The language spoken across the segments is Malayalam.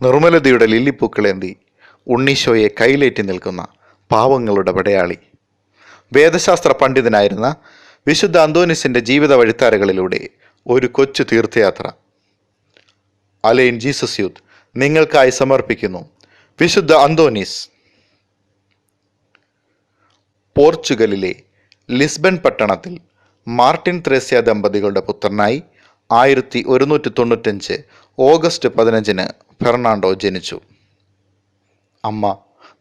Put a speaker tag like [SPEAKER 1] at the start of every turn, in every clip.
[SPEAKER 1] നിർമ്മലതയുടെ ലില്ലിപ്പൂക്കളേന്തി ഉണ്ണീശോയെ കയ്യിലേറ്റി നിൽക്കുന്ന പാവങ്ങളുടെ പടയാളി വേദശാസ്ത്ര പണ്ഡിതനായിരുന്ന വിശുദ്ധ അന്തോനിസിന്റെ ജീവിത വഴിത്താരകളിലൂടെ ഒരു കൊച്ചു തീർത്ഥയാത്ര. അലൈൻ ജീസസ് യൂത്ത് നിങ്ങൾക്കായി സമർപ്പിക്കുന്നു. വിശുദ്ധ അന്തോനീസ്. പോർച്ചുഗലിലെ ലിസ്ബൺ പട്ടണത്തിൽ മാർട്ടിൻ ത്രേസ്യ ദമ്പതികളുടെ പുത്രനായി ആയിരത്തി ഒരുന്നൂറ്റി തൊണ്ണൂറ്റഞ്ച് ഓഗസ്റ്റ് പതിനഞ്ചിന് ഫെർണാണ്ടോ ജനിച്ചു. അമ്മ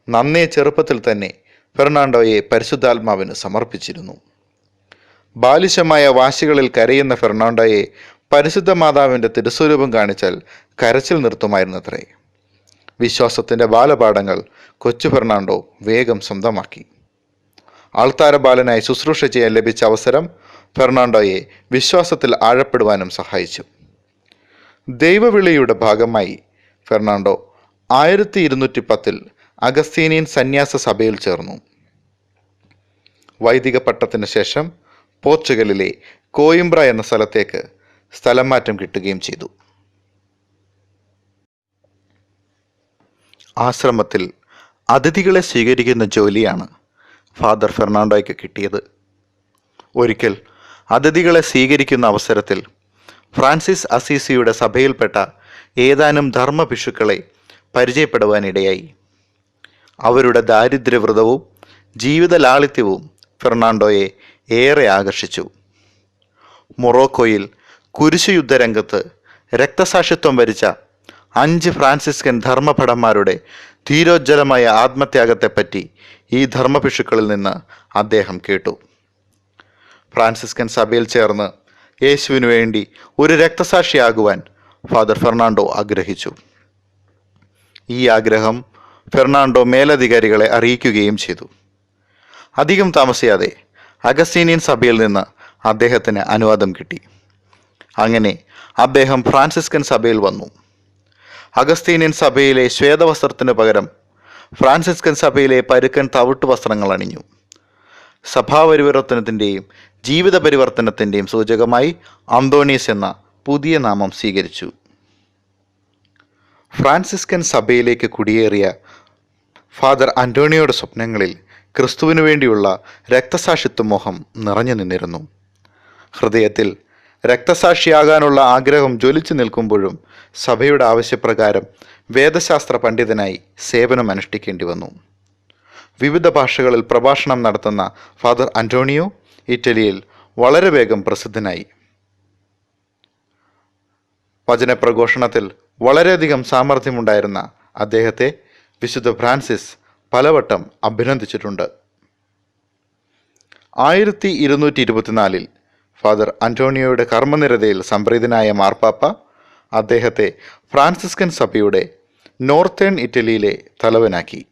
[SPEAKER 1] നന്നേ ചെറുപ്പത്തിൽ തന്നെ ഫെർണാണ്ടോയെ പരിശുദ്ധാത്മാവിന് സമർപ്പിച്ചിരുന്നു. ബാലിശമായ വാശികളിൽ കരയുന്ന ഫെർണാണ്ടോയെ പരിശുദ്ധ മാതാവിന്റെ തിരുസ്വരൂപം കാണിച്ചാൽ കരച്ചിൽ നിർത്തുമായിരുന്നത്രേ. വിശ്വാസത്തിന്റെ ബാലപാഠങ്ങൾ കൊച്ചു ഫെർണാണ്ടോ വേഗം സ്വന്തമാക്കി. ആൾത്താര ബാലനായി ശുശ്രൂഷ ചെയ്യാൻ ലഭിച്ച അവസരം ഫെർണാണ്ടോയെ വിശ്വാസത്തിൽ ആഴപ്പെടുവാനും സഹായിച്ചു. ദൈവവിളിയുടെ ഭാഗമായി ഫെർണാണ്ടോ ആയിരത്തി ഇരുന്നൂറ്റി പത്തിൽ അഗസ്തീനിയൻ സന്യാസ സഭയിൽ ചേർന്നു. വൈദിക പട്ടത്തിന് ശേഷം പോർച്ചുഗലിലെ കോയിംബ്ര എന്ന സ്ഥലത്തേക്ക് സ്ഥലം മാറ്റം കിട്ടുകയും ചെയ്തു. ആശ്രമത്തിൽ അതിഥികളെ സ്വീകരിക്കുന്ന ജോലിയാണ് ഫാദർ ഫെർണാണ്ടോയ്ക്ക് കിട്ടിയത്. ഒരിക്കൽ അതിഥികളെ സ്വീകരിക്കുന്ന അവസരത്തിൽ ഫ്രാൻസിസ് അസീസിയുടെ സഭയിൽപ്പെട്ട ഏതാനും ധർമ്മഭിഷുക്കളെ പരിചയപ്പെടുവാനിടയായി. അവരുടെ ദാരിദ്ര്യവ്രതവും ജീവിത ലാളിത്യവും ഫെർണാണ്ടോയെ ഏറെ ആകർഷിച്ചു. മൊറോക്കോയിൽ കുരിശുയുദ്ധരംഗത്ത് രക്തസാക്ഷിത്വം വരിച്ച അഞ്ച് ഫ്രാൻസിസ്കൻ ധർമ്മഭടന്മാരുടെ ധീരോജ്ജലമായ ആത്മത്യാഗത്തെപ്പറ്റി ഈ ധർമ്മഭിഷുക്കളിൽ നിന്ന് അദ്ദേഹം കേട്ടു. ഫ്രാൻസിസ്കൻ സഭയിൽ ചേർന്ന് യേശുവിനു വേണ്ടി ഒരു രക്തസാക്ഷിയാകുവാൻ ഫാദർ ഫെർണാണ്ടോ ആഗ്രഹിച്ചു. ഈ ആഗ്രഹം ഫെർണാണ്ടോ മേലധികാരികളെ അറിയിക്കുകയും ചെയ്തു. അധികം താമസിയാതെ അഗസ്റ്റീനിയൻ സഭയിൽ നിന്ന് അദ്ദേഹത്തിന് അനുവാദം കിട്ടി. അങ്ങനെ അദ്ദേഹം ഫ്രാൻസിസ്കൻ സഭയിൽ വന്നു. അഗസ്തീനിയൻ സഭയിലെ ശ്വേതവസ്ത്രത്തിന് പകരം ഫ്രാൻസിസ്കൻ സഭയിലെ പരുക്കൻ തവിട്ട് വസ്ത്രങ്ങൾ അണിഞ്ഞു. സഭാപരിവർത്തനത്തിന്റെയും ജീവിത പരിവർത്തനത്തിന്റെയും സൂചകമായി അന്തോണീസ് എന്ന പുതിയ നാമം സ്വീകരിച്ചു. ഫ്രാൻസിസ്കൻ സഭയിലേക്ക് കുടിയേറിയ ഫാദർ അന്റോണിയോയുടെ സ്വപ്നങ്ങളിൽ ക്രിസ്തുവിനു വേണ്ടിയുള്ള രക്തസാക്ഷിത്വ മോഹം നിറഞ്ഞു നിന്നിരുന്നു. ഹൃദയത്തിൽ രക്തസാക്ഷിയാകാനുള്ള ആഗ്രഹം ജ്വലിച്ചു നിൽക്കുമ്പോഴും സഭയുടെ ആവശ്യപ്രകാരം വേദശാസ്ത്ര പണ്ഡിതനായി സേവനം അനുഷ്ഠിക്കേണ്ടി വന്നു. വിവിധ ഭാഷകളിൽ പ്രഭാഷണം നടത്തുന്ന ഫാദർ അന്റോണിയോ ഇറ്റലിയിൽ വളരെ വേഗം പ്രസിദ്ധനായി. വചനപ്രഘോഷണത്തിൽ വളരെയധികം സാമർഥ്യമുണ്ടായിരുന്ന അദ്ദേഹത്തെ വിശുദ്ധ ഫ്രാൻസിസ് പലവട്ടം അഭിനന്ദിച്ചിട്ടുണ്ട്. ആയിരത്തി ഇരുന്നൂറ്റി ഇരുപത്തിനാലിൽ ഫാദർ അന്റോണിയോയുടെ കർമ്മനിരതയിൽ സംപ്രീതനായ മാർപ്പാപ്പ അദ്ദേഹത്തെ ഫ്രാൻസിസ്കൻ സഭയുടെ നോർത്തേൺ ഇറ്റലിയിലെ തലവനാക്കി.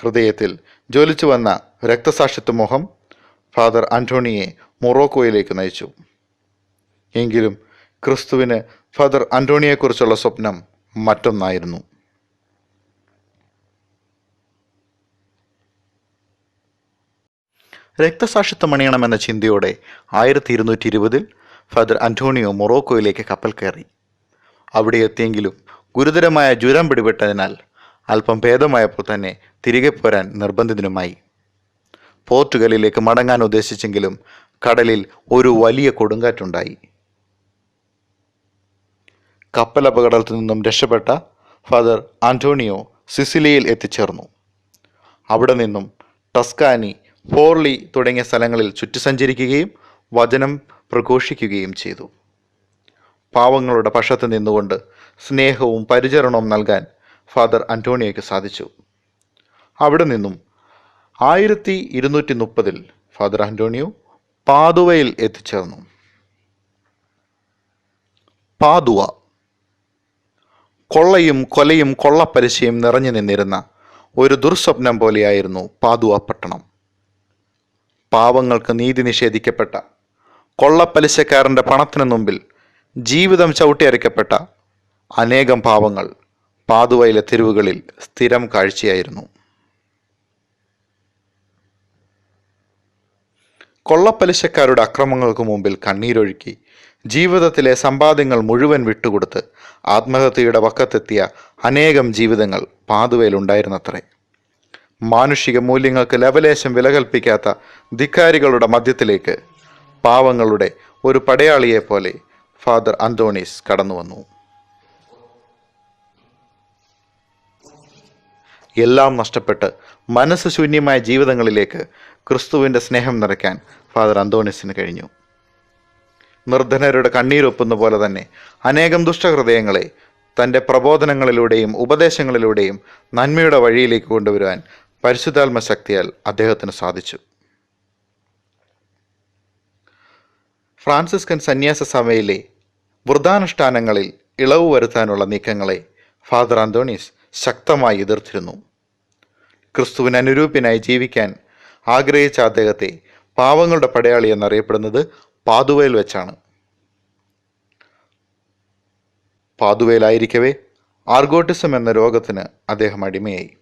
[SPEAKER 1] ഹൃദയത്തിൽ ജ്വലിച്ചു വന്ന രക്തസാക്ഷിത്വ മോഹം ഫാദർ അന്റോണിയെ മൊറോക്കോയിലേക്ക് നയിച്ചു. എങ്കിലും ക്രിസ്തുവിന് ഫാദർ അന്റോണിയെക്കുറിച്ചുള്ള സ്വപ്നം മറ്റൊന്നായിരുന്നു. രക്തസാക്ഷിത്വം അണിയണമെന്ന ചിന്തയോടെ ആയിരത്തി ഇരുന്നൂറ്റി ഇരുപതിൽ ഫാദർ അന്റോണിയോ മൊറോക്കോയിലേക്ക് കപ്പൽ കയറി. അവിടെ എത്തിയെങ്കിലും ഗുരുതരമായ ജ്വരം പിടിപെട്ടതിനാൽ അല്പം ഭേദമായപ്പോൾ തന്നെ തിരികെ പോരാൻ നിർബന്ധിതനുമായി. പോർട്ടുഗലിലേക്ക് മടങ്ങാൻ ഉദ്ദേശിച്ചെങ്കിലും കടലിൽ ഒരു വലിയ കൊടുങ്കാറ്റുണ്ടായി. കപ്പൽ അപകടത്തിൽ നിന്നും രക്ഷപ്പെട്ട ഫാദർ ആന്റോണിയോ സിസിലിയിൽ എത്തിച്ചേർന്നു. അവിടെ നിന്നും ടസ്കാനി ഫോർലി തുടങ്ങിയ സ്ഥലങ്ങളിൽ ചുറ്റി സഞ്ചരിക്കുകയും വചനം പ്രഘോഷിക്കുകയും ചെയ്തു. പാവങ്ങളുടെ പക്ഷത്ത് നിന്നുകൊണ്ട് സ്നേഹവും പരിചരണവും നൽകാൻ ഫാദർ അന്റോണിയോയ്ക്ക് സാധിച്ചു. അവിടെ നിന്നും ആയിരത്തി ഇരുന്നൂറ്റി മുപ്പതിൽ ഫാദർ അന്റോണിയോ പാതുവയിൽ എത്തിച്ചേർന്നു. പാതുവ കൊള്ളയും കൊലയും കൊള്ളപ്പലിശയും നിറഞ്ഞു നിന്നിരുന്ന ഒരു ദുർസ്വപ്നം പോലെയായിരുന്നു പാതുവ പട്ടണം. പാവങ്ങൾക്ക് നീതി നിഷേധിക്കപ്പെട്ട കൊള്ളപ്പലിശക്കാരന്റെ പണത്തിനു മുമ്പിൽ ജീവിതം ചവിട്ടിയരയ്ക്കപ്പെട്ട അനേകം പാവങ്ങൾ പാതുവയിലെ തെരുവുകളിൽ സ്ഥിരം കാഴ്ചയായിരുന്നു. കൊള്ളപ്പലിശക്കാരുടെ അക്രമങ്ങൾക്ക് മുമ്പിൽ കണ്ണീരൊഴുക്കി ജീവിതത്തിലെ സമ്പാദ്യങ്ങൾ മുഴുവൻ വിട്ടുകൊടുത്ത് ആത്മഹത്യയുടെ വക്കത്തെത്തിയ അനേകം ജീവിതങ്ങൾ പാതുവയിലുണ്ടായിരുന്നത്രേ. മാനുഷിക മൂല്യങ്ങൾക്ക് ലവലേശം വില കൽപ്പിക്കാത്ത ധിക്കാരികളുടെ മധ്യത്തിലേക്ക് പാവങ്ങളുടെ ഒരു പടയാളിയെ പോലെ ഫാദർ അന്തോണീസ് കടന്നു വന്നു. എല്ലാം നഷ്ടപ്പെട്ട് മനസ്സ് ശൂന്യമായ ജീവിതങ്ങളിലേക്ക് ക്രിസ്തുവിന്റെ സ്നേഹം നിറയ്ക്കാൻ ഫാദർ അന്തോണിസിന് കഴിഞ്ഞു. നിർധനരുടെ കണ്ണീരൊപ്പുന്ന പോലെ തന്നെ അനേകം ദുഷ്ടഹൃദയങ്ങളെ തന്റെ പ്രബോധനങ്ങളിലൂടെയും ഉപദേശങ്ങളിലൂടെയും നന്മയുടെ വഴിയിലേക്ക് കൊണ്ടുവരുവാൻ പരിശുദ്ധാത്മ ശക്തിയാൽ അദ്ദേഹത്തിന് സാധിച്ചു. ഫ്രാൻസിസ്കൻ സന്യാസ സഭയിലെ വൃദ്ധാനുഷ്ഠാനങ്ങളിൽ ഇളവ് വരുത്താനുള്ള നീക്കങ്ങളെ ഫാദർ അന്തോണീസ് ശക്തമായി എതിർത്തിരുന്നു. ക്രിസ്തുവിന് അനുരൂപ്യനായി ജീവിക്കാൻ ആഗ്രഹിച്ച അദ്ദേഹത്തെ പാവങ്ങളുടെ പടയാളി എന്നറിയപ്പെടുന്നത് പാതുവയിൽ വെച്ചാണ്. പാതുവയിലായിരിക്കവേ ആർഗോട്ടിസം എന്ന രോഗത്തിന് അദ്ദേഹം അടിമയായി.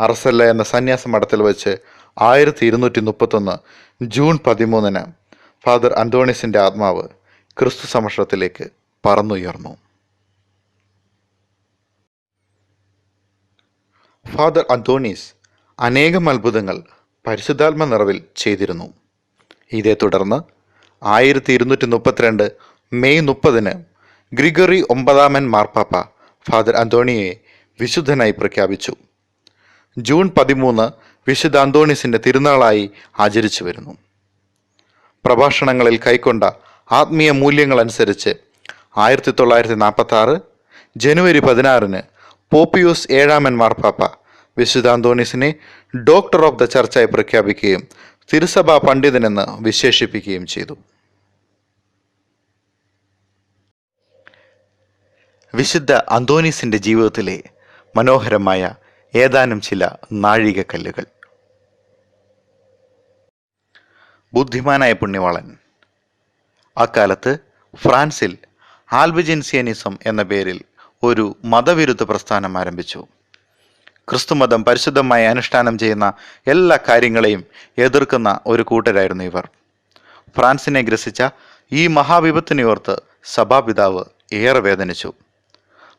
[SPEAKER 1] അറസല്ല എന്ന സന്യാസ മഠത്തിൽ വെച്ച് ആയിരത്തി ഇരുന്നൂറ്റി മുപ്പത്തൊന്ന് ജൂൺ പതിമൂന്നിന് ഫാദർ അന്തോണിസിന്റെ ആത്മാവ് ക്രിസ്തു സമക്ഷത്തിലേക്ക് പറന്നുയർന്നു. ഫാദർ അന്തോണീസ് അനേകം അത്ഭുതങ്ങൾ പരിശുദ്ധാത്മ നിറവിൽ ചെയ്തിരുന്നു. ഇതേ തുടർന്ന് ആയിരത്തി ഇരുന്നൂറ്റി മുപ്പത്തിരണ്ട് മെയ് മുപ്പതിന് ഗ്രിഗറി ഒമ്പതാമൻ മാർപ്പാപ്പ ഫാദർ അന്തോണിയെ വിശുദ്ധനായി പ്രഖ്യാപിച്ചു. ജൂൺ പതിമൂന്ന് വിശുദ്ധ അന്തോണിസിന്റെ തിരുനാളായി ആചരിച്ചു വരുന്നു. പ്രഭാഷണങ്ങളിൽ കൈക്കൊണ്ട ആത്മീയ മൂല്യങ്ങൾ അനുസരിച്ച് ആയിരത്തി തൊള്ളായിരത്തി നാൽപ്പത്തി ആറ് ജനുവരി പതിനാറിന് പോപ്പിയൂസ് ഏഴാമൻ മാർപ്പാപ്പ വിശുദ്ധ അന്തോണിസിനെ ഡോക്ടർ ഓഫ് ദ ചർച്ചായി പ്രഖ്യാപിക്കുകയും തിരുസഭാ പണ്ഡിതനെന്ന് വിശേഷിപ്പിക്കുകയും ചെയ്തു. വിശുദ്ധ അന്തോണീസിന്റെ ജീവിതത്തിലെ മനോഹരമായ ഏതാനും ചില നാഴികക്കല്ലുകൾ. ബുദ്ധിമാനായ പുണ്യവാളൻ. അക്കാലത്ത് ഫ്രാൻസിൽ ആൽബിജിൻസിയനിസം എന്ന പേരിൽ ഒരു മതവിരുദ്ധ പ്രസ്ഥാനം ആരംഭിച്ചു. ക്രിസ്തുമതം പരിശുദ്ധമായി അനുഷ്ഠാനം ചെയ്യുന്ന എല്ലാ കാര്യങ്ങളെയും എതിർക്കുന്ന ഒരു കൂട്ടരായിരുന്നു ഇവർ. ഫ്രാൻസിനെ ഗ്രസിച്ച ഈ മഹാവിപത്തിനെ ഓർത്ത് സഭാപിതാവ് ഏറെ വേദനിച്ചു.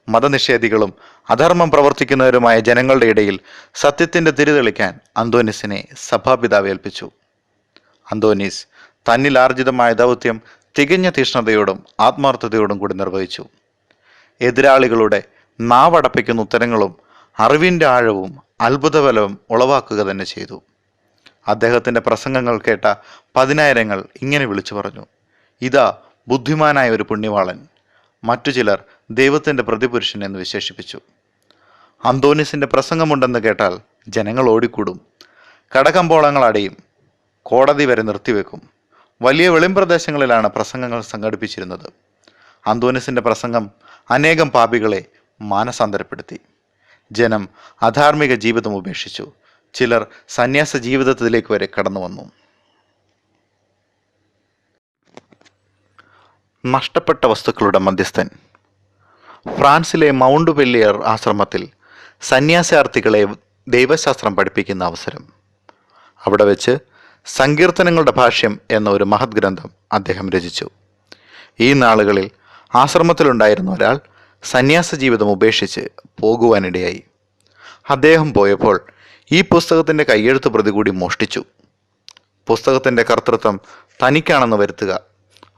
[SPEAKER 1] മതനിഷേധികളും അധർമ്മം പ്രവർത്തിക്കുന്നവരുമായ ജനങ്ങളുടെ ഇടയിൽ സത്യത്തിന്റെ തിരിതെളിക്കാൻ അന്തോനിസിനെ സഭാപിതാവ് ഏൽപ്പിച്ചു. അന്തോനീസ് തന്നിൽ ആർജിതമായ ദൗത്യം തികഞ്ഞ തീഷ്ണതയോടും ആത്മാർത്ഥതയോടും കൂടി നിർവഹിച്ചു. എതിരാളികളുടെ നാവടപ്പിക്കുന്ന ഉത്തരങ്ങളും അറിവിന്റെ ആഴവും അത്ഭുതബലവും ഉളവാക്കുക തന്നെ ചെയ്തു. അദ്ദേഹത്തിന്റെ പ്രസംഗങ്ങൾ കേട്ട പതിനായിരങ്ങൾ ഇങ്ങനെ വിളിച്ചു പറഞ്ഞു. ഇതാ ബുദ്ധിമാനായ ഒരു പുണ്യവാളൻ. മറ്റു ചിലർ ദൈവത്തിന്റെ പ്രതിപുരുഷൻ എന്ന് വിശേഷിപ്പിച്ചു. അന്തോനിസിന്റെ പ്രസംഗമുണ്ടെന്ന് കേട്ടാൽ ജനങ്ങൾ ഓടിക്കൂടും. കടകമ്പോളങ്ങൾ അടയും. കോടതി വരെ നിർത്തിവെക്കും. വലിയ വെളിമ്പ്രദേശങ്ങളിലാണ് പ്രസംഗങ്ങൾ സംഘടിപ്പിച്ചിരുന്നത്. അന്തോനിസിന്റെ പ്രസംഗം അനേകം പാപികളെ മാനസാന്തരപ്പെടുത്തി. ജനം അധാർമിക ജീവിതം ഉപേക്ഷിച്ചു. ചിലർ സന്യാസ ജീവിതത്തിലേക്ക് വരെ കടന്നു വന്നു. നഷ്ടപ്പെട്ട വസ്തുക്കളുടെ മധ്യസ്ഥൻ ഫ്രാൻസിലെ മൗണ്ട് വെല്ലിയർ ആശ്രമത്തിൽ സന്യാസാർത്ഥികളെ ദൈവശാസ്ത്രം പഠിപ്പിക്കുന്ന അവസരം. അവിടെ വെച്ച് സങ്കീർത്തനങ്ങളുടെ ഭാഷ്യം എന്ന ഒരു മഹത് ഗ്രന്ഥം അദ്ദേഹം രചിച്ചു. ഈ നാളുകളിൽ ആശ്രമത്തിലുണ്ടായിരുന്ന ഒരാൾ സന്യാസ ജീവിതം ഉപേക്ഷിച്ച് പോകുവാനിടയായി. അദ്ദേഹം പോയപ്പോൾ ഈ പുസ്തകത്തിന്റെ കയ്യെഴുത്ത് പ്രതി കൂടി മോഷ്ടിച്ചു. പുസ്തകത്തിന്റെ കർത്തൃത്വം തനിക്കാണെന്ന് വരുത്തുക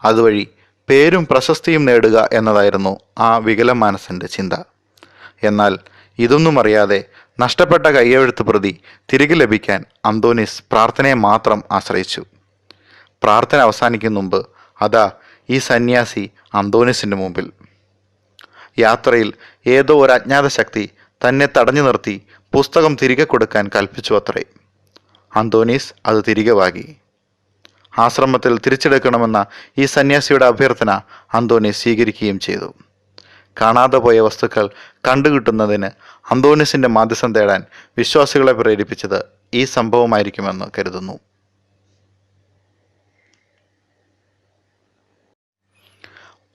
[SPEAKER 1] അതുവഴി പേരും പ്രശസ്തിയും നേടുക എന്നതായിരുന്നു ആ വികല വികലമാനസന്റെ ചിന്ത. എന്നാൽ ഇതൊന്നും അറിയാതെ നഷ്ടപ്പെട്ട കയ്യെഴുത്ത് പ്രതി തിരികെ ലഭിക്കാൻ അന്തോനിസ് പ്രാർത്ഥനയെ മാത്രം ആശ്രയിച്ചു. പ്രാർത്ഥന അവസാനിക്കും മുമ്പ് അതാ ഈ സന്യാസി അന്തോനിസിന്റെ മുമ്പിൽ. യാത്രയിൽ ഏതോ ഒരു അജ്ഞാത ശക്തി തന്നെ തടഞ്ഞു നിർത്തി പുസ്തകം തിരികെ കൊടുക്കാൻ കൽപ്പിച്ചു അത്രേ. അന്തോനീസ് അത് തിരികെ വാങ്ങി. ആശ്രമത്തിൽ തിരിച്ചെടുക്കണമെന്ന ഈ സന്യാസിയുടെ അഭ്യർത്ഥന അന്തോണി സ്വീകരിക്കുകയും ചെയ്തു. കാണാതെ പോയ വസ്തുക്കൾ കണ്ടുകിട്ടുന്നതിന് അന്തോണിസിന്റെ മാധ്യസ്ഥം തേടാൻ വിശ്വാസികളെ പ്രേരിപ്പിച്ചത് ഈ സംഭവമായിരിക്കുമെന്ന് കരുതുന്നു.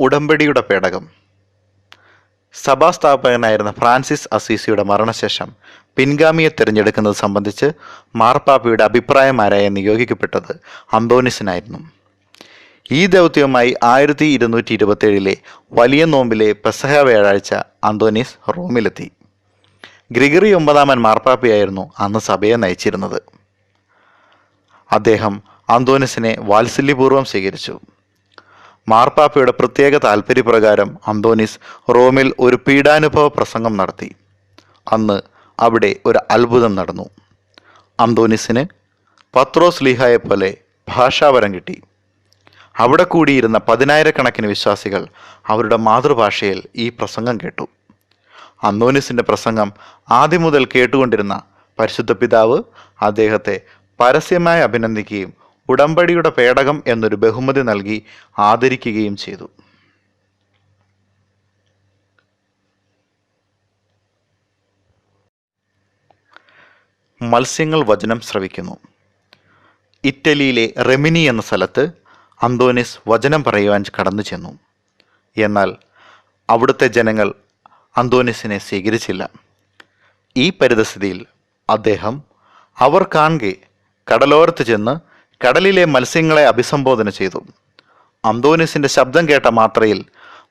[SPEAKER 1] ഉടമ്പടിയുടെ പേടകം. സഭാസ്ഥാപകനായിരുന്ന ഫ്രാൻസിസ് അസീസിയുടെ മരണശേഷം പിൻഗാമിയെ തിരഞ്ഞെടുക്കുന്നത് സംബന്ധിച്ച് മാർപ്പാപ്പയുടെ അഭിപ്രായമാരായ നിയോഗിക്കപ്പെട്ടത് അന്തോനിസിനായിരുന്നു ഈ ദൗത്യവുമായി ആയിരത്തി ഇരുന്നൂറ്റി ഇരുപത്തേഴിലെ വലിയ നോമ്പിലെ പെസഹ വ്യാഴാഴ്ച അന്തോനീസ് റോമിലെത്തി. ഗ്രിഗറി ഒമ്പതാമൻ മാർപ്പാപ്പയായിരുന്നു അന്ന് സഭയെ നയിച്ചിരുന്നത്. അദ്ദേഹം അന്തോനിസിനെ വാത്സല്യപൂർവം സ്വീകരിച്ചു. മാർപ്പാപ്പയുടെ പ്രത്യേക താൽപ്പര്യപ്രകാരം അന്തോനിസ് റോമിൽ ഒരു പീഡാനുഭവ പ്രസംഗം നടത്തി. അന്ന് അവിടെ ഒരു അത്ഭുതം നടന്നു. അന്തോനിസിന് പത്രോസ് ലീഹായെ പോലെ ഭാഷാവരം കിട്ടി. അവിടെ കൂടിയിരുന്ന പതിനായിരക്കണക്കിന് വിശ്വാസികൾ അവരുടെ മാതൃഭാഷയിൽ ഈ പ്രസംഗം കേട്ടു. അന്തോനിസിന്റെ പ്രസംഗം ആദ്യം മുതൽ കേട്ടുകൊണ്ടിരുന്ന പരിശുദ്ധ പിതാവ് അദ്ദേഹത്തെ പരസ്യമായി അഭിനന്ദിക്കുകയും ഉടമ്പടിയുടെ പേടകം എന്നൊരു ബഹുമതി നൽകി ആദരിക്കുകയും ചെയ്തു. മത്സ്യങ്ങൾ വചനം ശ്രവിക്കുന്നു. ഇറ്റലിയിലെ റെമിനി എന്ന സ്ഥലത്ത് അന്തോനിസ് വചനം പറയുവാൻ കടന്നു ചെന്നു. എന്നാൽ അവിടുത്തെ ജനങ്ങൾ അന്തോനിസിനെ സ്വീകരിച്ചില്ല. ഈ പരിതസ്ഥിതിയിൽ അദ്ദേഹം അവർ കാണെ കടലോരത്ത് ചെന്ന് കടലിലെ മത്സ്യങ്ങളെ അഭിസംബോധന ചെയ്തു. അന്തോനിസിന്റെ ശബ്ദം കേട്ട മാത്രയിൽ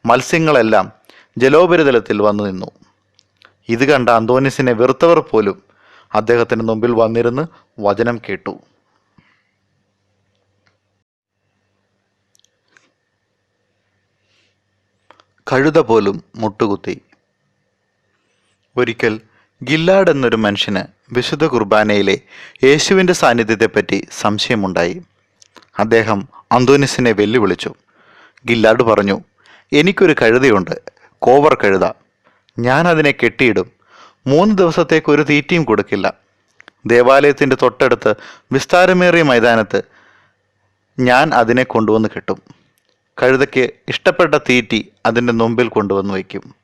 [SPEAKER 1] മത്സ്യങ്ങളെല്ലാം ജലോപരിതലത്തിൽ വന്നു നിന്നു. ഇത് കണ്ട അന്തോനിസിനെ വെറുത്തവർ പോലും അദ്ദേഹത്തിന് മുമ്പിൽ വന്നിരുന്ന് വചനം കേട്ടു. കഴുത പോലും മുട്ടുകുത്തി. ഒരിക്കൽ ഗില്ലാഡ് എന്നൊരു മനുഷ്യന് വിശുദ്ധ കുർബാനയിലെ യേശുവിന്റെ സാന്നിധ്യത്തെപ്പറ്റി സംശയമുണ്ടായി. അദ്ദേഹം അന്തോനിസിനെ വെല്ലുവിളിച്ചു. ഗില്ലാഡ് പറഞ്ഞു എനിക്കൊരു കഴുതയുണ്ട് കോവർ കഴുത. ഞാൻ അതിനെ കെട്ടിയിടും. മൂന്ന് ദിവസത്തേക്ക് ഒരു തീറ്റയും കൊടുക്കില്ല. ദേവാലയത്തിന്റെ തൊട്ടടുത്ത് വിസ്താരമേറിയ മൈതാനത്ത് ഞാൻ അതിനെ കൊണ്ടുവന്ന് കെട്ടും. കഴുതയ്ക്ക് ഇഷ്ടപ്പെട്ട തീറ്റി അതിന്റെ മുമ്പിൽ കൊണ്ടുവന്ന് വയ്ക്കും.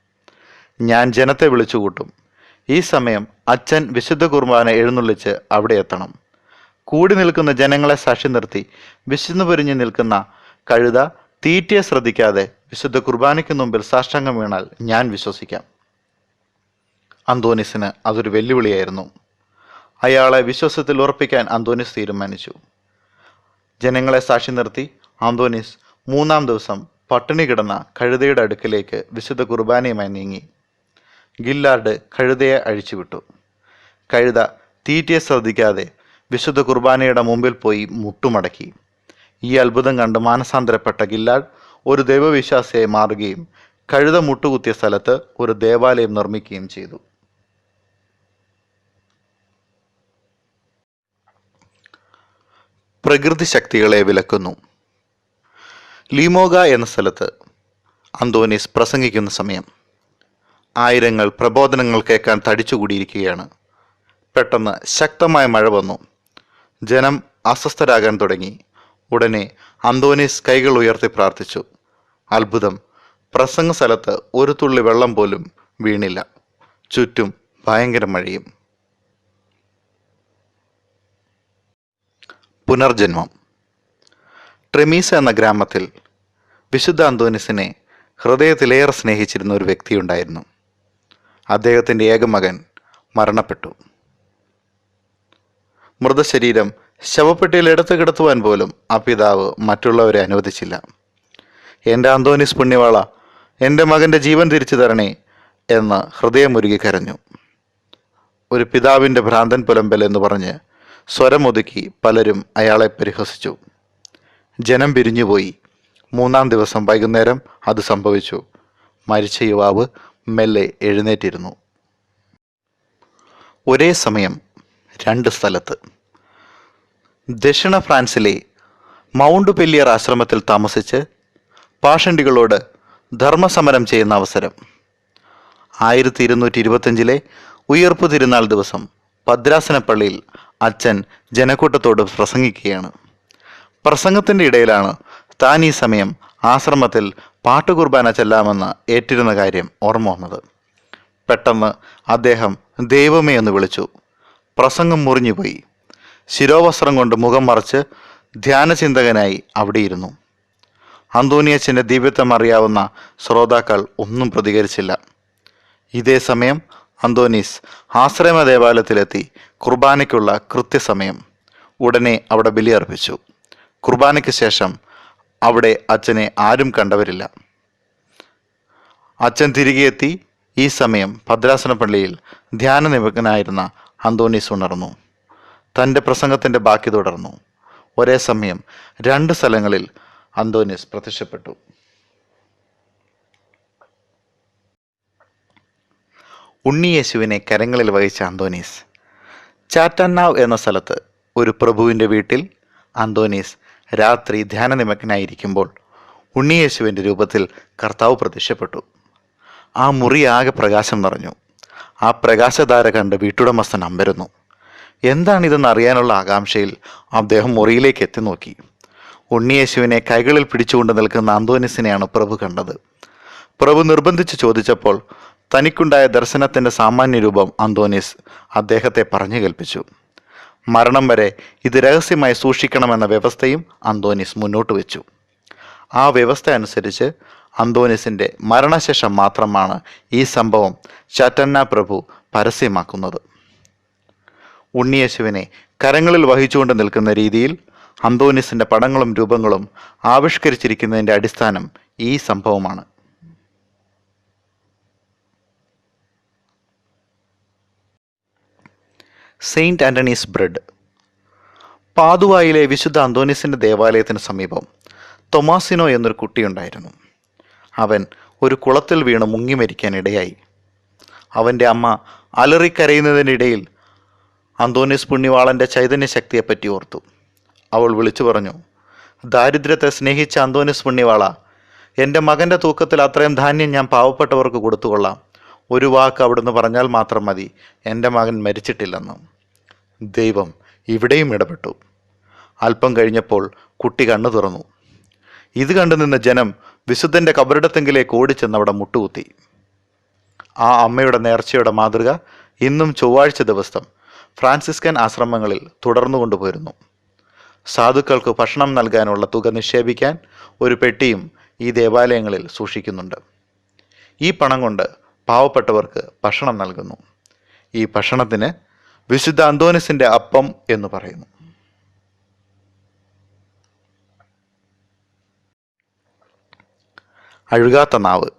[SPEAKER 1] ഞാൻ ജനത്തെ വിളിച്ചുകൂട്ടും ഈ സമയം അച്ഛൻ വിശുദ്ധ കുർബാന എഴുന്നള്ളിച്ച് അവിടെ എത്തണം. കൂടി നിൽക്കുന്ന ജനങ്ങളെ സാക്ഷി നിർത്തി വിശുന്നു പൊരിഞ്ഞു നിൽക്കുന്ന കഴുത തീറ്റയെ ശ്രദ്ധിക്കാതെ വിശുദ്ധ കുർബാനയ്ക്ക് മുമ്പിൽ സാഷ്ടാംഗം വീണാൽ ഞാൻ വിശ്വസിക്കാം. അന്തോനിസിന് അതൊരു വെല്ലുവിളിയായിരുന്നു. അയാളെ വിശ്വാസത്തിൽ ഉറപ്പിക്കാൻ അന്തോനിസ് തീരുമാനിച്ചു. ജനങ്ങളെ സാക്ഷി നിർത്തി അന്തോനിസ് മൂന്നാം ദിവസം പട്ടിണി കിടന്ന കഴുതയുടെ അടുക്കിലേക്ക് വിശുദ്ധ കുർബാനയുമായി നീങ്ങി. ഗില്ലാർഡ് കഴുതയെ അഴിച്ചുവിട്ടു. കഴുത തീറ്റയെ ശ്രദ്ധിക്കാതെ വിശുദ്ധ കുർബാനയുടെ മുമ്പിൽ പോയി മുട്ടുമടക്കി. ഈ അത്ഭുതം കണ്ട് മാനസാന്തരപ്പെട്ട ഗില്ലാർഡ് ഒരു ദൈവവിശ്വാസിയായി മാറുകയും കഴുത മുട്ടുകുത്തിയ സ്ഥലത്ത് ഒരു ദേവാലയം നിർമ്മിക്കുകയും ചെയ്തു. പ്രകൃതി ശക്തികളെ വിലക്കുന്നു. ലീമോഗ എന്ന സ്ഥലത്ത് അന്തോനീസ് പ്രസംഗിക്കുന്ന സമയം. ആയിരങ്ങൾ പ്രബോധനങ്ങൾ കേൾക്കാൻ തടിച്ചുകൂടിയിരിക്കുകയാണ്. പെട്ടെന്ന് ശക്തമായ മഴ വന്നു. ജനം അസ്വസ്ഥരാകാൻ തുടങ്ങി. ഉടനെ അന്തോനീസ് കൈകൾ ഉയർത്തി പ്രാർത്ഥിച്ചു. അത്ഭുതം. പ്രസംഗ സ്ഥലത്ത് ഒരു തുള്ളി വെള്ളം പോലും വീണില്ല. ചുറ്റും ഭയങ്കര മഴയും. പുനർജന്മം. ട്രെമീസ എന്ന ഗ്രാമത്തിൽ വിശുദ്ധ അന്തോനിസിനെ ഹൃദയത്തിലേറെ സ്നേഹിച്ചിരുന്ന ഒരു വ്യക്തിയുണ്ടായിരുന്നു. അദ്ദേഹത്തിന്റെ ഏകമകൻ മരണപ്പെട്ടു. മൃതശരീരം ശവപ്പെട്ടിയിൽ എടുത്തു കിടത്തുവാൻ പോലും ആ പിതാവ് മറ്റുള്ളവരെ അനുവദിച്ചില്ല. എന്റെ അന്തോനിസ് പുണ്യവാള എന്റെ മകന്റെ ജീവൻ തിരിച്ചു തരണേ എന്ന് ഹൃദയമുരുകി കരഞ്ഞു. ഒരു പിതാവിന്റെ ഭ്രാന്തൻ പുലമ്പൽ എന്ന് പറഞ്ഞ് സ്വരമൊതുക്കി പലരും അയാളെ പരിഹസിച്ചു. ജനം പിരിഞ്ഞുപോയി മൂന്നാം ദിവസം വൈകുന്നേരം അത് സംഭവിച്ചു. മരിച്ച യുവാവ് മെല്ലെ എഴുന്നേറ്റിരുന്നു. ഒരേ സമയം രണ്ട് സ്ഥലത്ത്. ദക്ഷിണ ഫ്രാൻസിലെ മൗണ്ട് പെല്ലിയർ ആശ്രമത്തിൽ താമസിച്ച് പാഷണ്ടികളോട് ധർമ്മസമരം ചെയ്യുന്ന അവസരം. ആയിരത്തി ഇരുന്നൂറ്റി ഇരുപത്തഞ്ചിലെ ഉയർപ്പ് തിരുനാൾ ദിവസം ഭദ്രാസനപ്പള്ളിയിൽ അച്ഛൻ ജനക്കൂട്ടത്തോട് പ്രസംഗിക്കുകയാണ്. പ്രസംഗത്തിന്റെ ഇടയിലാണ് താൻ ഈ സമയം ആശ്രമത്തിൽ പാട്ടുകുർബാന ചെല്ലാമെന്ന് ഏറ്റിരുന്ന കാര്യം ഓർമ്മ വന്നത്. പെട്ടെന്ന് അദ്ദേഹം ദൈവമേ എന്ന് വിളിച്ചു. പ്രസംഗം മുറിഞ്ഞുപോയി. ശിരോവസ്ത്രം കൊണ്ട് മുഖം മറച്ച് ധ്യാനചിന്തകനായി അവിടെയിരുന്നു. അന്തോണിയച്ചന്റെ ദിവ്യത്വം അറിയാവുന്ന ശ്രോതാക്കൾ ഒന്നും പ്രതികരിച്ചില്ല. ഇതേ സമയം അന്തോനീസ് ആശ്രമ ദേവാലയത്തിലെത്തി കുർബാനയ്ക്കുള്ള കൃത്യസമയം ഉടനെ അവിടെ ബലിയർപ്പിച്ചു. കുർബാനയ്ക്ക് ശേഷം അവിടെ അച്ഛനെ ആരും കണ്ടവരില്ല. അച്ഛൻ തിരികെ എത്തി ഈ സമയം ഭദ്രാസന പള്ളിയിൽ ധ്യാന നിമഗ്നായിരുന്ന അന്തോണീസ് ഉണർന്നു. തന്റെ പ്രസംഗത്തിന്റെ ബാക്കി തുടർന്നു. ഒരേ സമയം രണ്ട് സ്ഥലങ്ങളിൽ അന്തോനീസ് പ്രത്യക്ഷപ്പെട്ടു. ഉണ്ണിയേശുവിനെ കരങ്ങളിൽ വഹിച്ച അന്തോനീസ് ചാറ്റന്നാവ് എന്ന സ്ഥലത്ത് ഒരു പ്രഭുവിന്റെ വീട്ടിൽ അന്തോനീസ് രാത്രി ധ്യാനനിമഗ്നായിരിക്കുമ്പോൾ ഉണ്ണിയേശുവിന്റെ രൂപത്തിൽ കർത്താവ് പ്രത്യക്ഷപ്പെട്ടു. ആ മുറി ആകെ പ്രകാശം നിറഞ്ഞു. ആ പ്രകാശധാര കണ്ട് വീട്ടുടമസ്ഥൻ അമ്പരുന്നു. എന്താണിതെന്ന് അറിയാനുള്ള ആകാംക്ഷയിൽ അദ്ദേഹം മുറിയിലേക്ക് എത്തി നോക്കി. ഉണ്ണിയേശുവിനെ കൈകളിൽ പിടിച്ചുകൊണ്ട് നിൽക്കുന്ന അന്തോനിസിനെയാണ് പ്രഭു കണ്ടത്. പ്രഭു നിർബന്ധിച്ച് ചോദിച്ചപ്പോൾ തനിക്കുണ്ടായ ദർശനത്തിന്റെ സാമാന്യ രൂപം അന്തോനീസ് അദ്ദേഹത്തെ പറഞ്ഞു കേൾപ്പിച്ചു. മരണം വരെ ഇത് രഹസ്യമായി സൂക്ഷിക്കണമെന്ന വ്യവസ്ഥയും അന്തോനീസ് മുന്നോട്ട് വെച്ചു. ആ വ്യവസ്ഥ അനുസരിച്ച് അന്തോനീസിന്റെ മരണശേഷം മാത്രമാണ് ഈ സംഭവം ചാറ്റന്ന പ്രഭു പരസ്യമാക്കുന്നത്. ഉണ്ണിയേശുവിനെ കരങ്ങളിൽ വഹിച്ചുകൊണ്ട് നിൽക്കുന്ന രീതിയിൽ അന്തോനിസിന്റെ പടങ്ങളും രൂപങ്ങളും ആവിഷ്കരിച്ചിരിക്കുന്നതിന്റെ അടിസ്ഥാനം ഈ സംഭവമാണ്. Saint Antony's bread. പാതുവായിലെ വിശുദ്ധ അന്തോനിസിന്റെ ദേവാലയത്തിന് സമീപം തൊമാസിനോ എന്നൊരു കുട്ടിയുണ്ടായിരുന്നു. അവൻ ഒരു കുളത്തിൽ വീണ് മുങ്ങി മരിക്കാൻ ഇടയായി. അവന്റെ അമ്മ അലറിക്കരയുന്നതിനിടയിൽ അന്തോണിസ് പുണ്യവാളന്റെ ചൈതന്യശക്തിയെപ്പറ്റി ഓർത്തു. അവൾ വിളിച്ചു പറഞ്ഞു ദാരിദ്ര്യത്തെ സ്നേഹിച്ച അന്തോണിസ് പുണ്യവാള എന്റെ മകന്റെ തൂക്കത്തിൽ അത്രയും ധാന്യം ഞാൻ പാവപ്പെട്ടവർക്ക് കൊടുത്തുകൊള്ളാം. ഒരു വാക്ക് അവിടുന്ന് പറഞ്ഞാൽ മാത്രം മതി. എന്റെ മകൻ മരിച്ചിട്ടില്ലെന്ന്. ദൈവം ഇവിടെയും ഇടപെട്ടു. അല്പം കഴിഞ്ഞപ്പോൾ കുട്ടി കണ്ണു തുറന്നു. ഇത് കണ്ടു നിന്ന ജനം വിശുദ്ധന്റെ കബറിടത്തെങ്കിലേക്ക് ഓടിച്ചെന്ന് അവിടെ മുട്ടുകുത്തി. ആ അമ്മയുടെ നേർച്ചയുടെ മാതൃക ഇന്നും ചൊവ്വാഴ്ച ദിവസം ഫ്രാൻസിസ്കൻ ആശ്രമങ്ങളിൽ തുടർന്നു കൊണ്ടുപോരുന്നു. സാധുക്കൾക്ക് ഭക്ഷണം നൽകാനുള്ള തുക നിക്ഷേപിക്കാൻ ഒരു പെട്ടിയും ഈ ദേവാലയങ്ങളിൽ സൂക്ഷിക്കുന്നുണ്ട്. ഈ പണം കൊണ്ട് പാവപ്പെട്ടവർക്ക് ഭക്ഷണം നൽകുന്നു. ഈ ഭക്ഷണത്തിന് വിശുദ്ധ അന്തോനിസിന്റെ അപ്പം എന്ന് പറയുന്നു. അഴുകാത്ത നാവ്.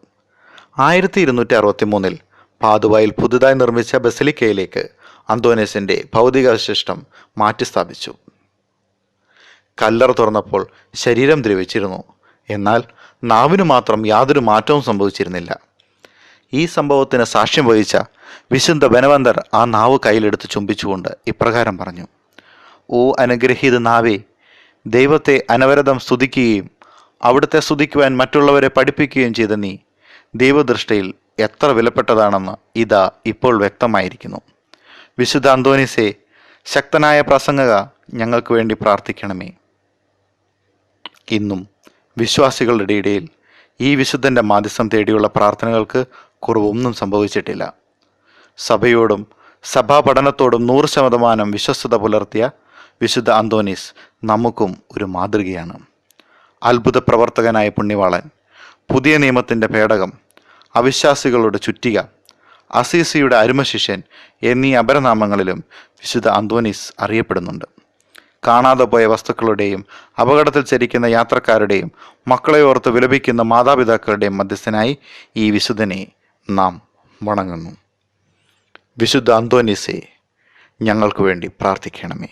[SPEAKER 1] ആയിരത്തി ഇരുന്നൂറ്റി അറുപത്തി മൂന്നിൽ പാതുവായിൽ പുതുതായി നിർമ്മിച്ച ബസലിക്കയിലേക്ക് ഭൗതിക ഭൗതികാവശിഷ്ടം മാറ്റിസ്ഥാപിച്ചു. കല്ലർ തുറന്നപ്പോൾ ശരീരം ദ്രവിച്ചിരുന്നു. എന്നാൽ നാവിനു മാത്രം യാതൊരു മാറ്റവും സംഭവിച്ചിരുന്നില്ല. ഈ സംഭവത്തിന് സാക്ഷ്യം വഹിച്ച വിശുദ്ധ ബനവന്തർ ആ നാവ് കയ്യിലെടുത്ത് ചുംബിച്ചുകൊണ്ട് ഇപ്രകാരം പറഞ്ഞു ഓ അനുഗ്രഹീത നാവേ ദൈവത്തെ അനവരതം സ്തുതിക്കുകയും അവിടുത്തെ സ്തുതിക്കുവാൻ മറ്റുള്ളവരെ പഠിപ്പിക്കുകയും ചെയ്ത നീ ദൈവദൃഷ്ടിയിൽ എത്ര വിലപ്പെട്ടതാണെന്ന് ഇതാ ഇപ്പോൾ വ്യക്തമായിരിക്കുന്നു. വിശുദ്ധ അന്തോനിസെ ശക്തനായ പ്രസംഗക ഞങ്ങൾക്ക് വേണ്ടി പ്രാർത്ഥിക്കണമേ. ഇന്നും വിശ്വാസികളുടെ ഇടയിൽ ഈ വിശുദ്ധന്റെ മാധ്യസ്ഥം തേടിയുള്ള പ്രാർത്ഥനകൾക്ക് കുറവൊന്നും സംഭവിച്ചിട്ടില്ല. സഭയോടും സഭാ പഠനത്തോടും നൂറ് ശതമാനം വിശ്വസ്തത പുലർത്തിയ വിശുദ്ധ അന്തോനീസ് നമുക്കും ഒരു മാതൃകയാണ്. അത്ഭുത പ്രവർത്തകനായ പുണ്യവാളൻ പുതിയ നിയമത്തിന്റെ പേടകം അവിശ്വാസികളുടെ ചുറ്റിക അസീസിയുടെ അരുമശിഷ്യൻ എന്നീ അപരനാമങ്ങളിലും വിശുദ്ധ അന്തോനീസ് അറിയപ്പെടുന്നുണ്ട്. കാണാതെ പോയ വസ്തുക്കളുടെയും അപകടത്തിൽ ചരിക്കുന്ന യാത്രക്കാരുടെയും മക്കളെ ഓർത്ത് വിലപിക്കുന്ന മാതാപിതാക്കളുടെയും മധ്യസ്ഥനായി ഈ വിശുദ്ധനെ നാം വണങ്ങുന്നു. വിശുദ്ധ അന്തോനീസെ ഞങ്ങൾക്ക് വേണ്ടി പ്രാർത്ഥിക്കണമേ.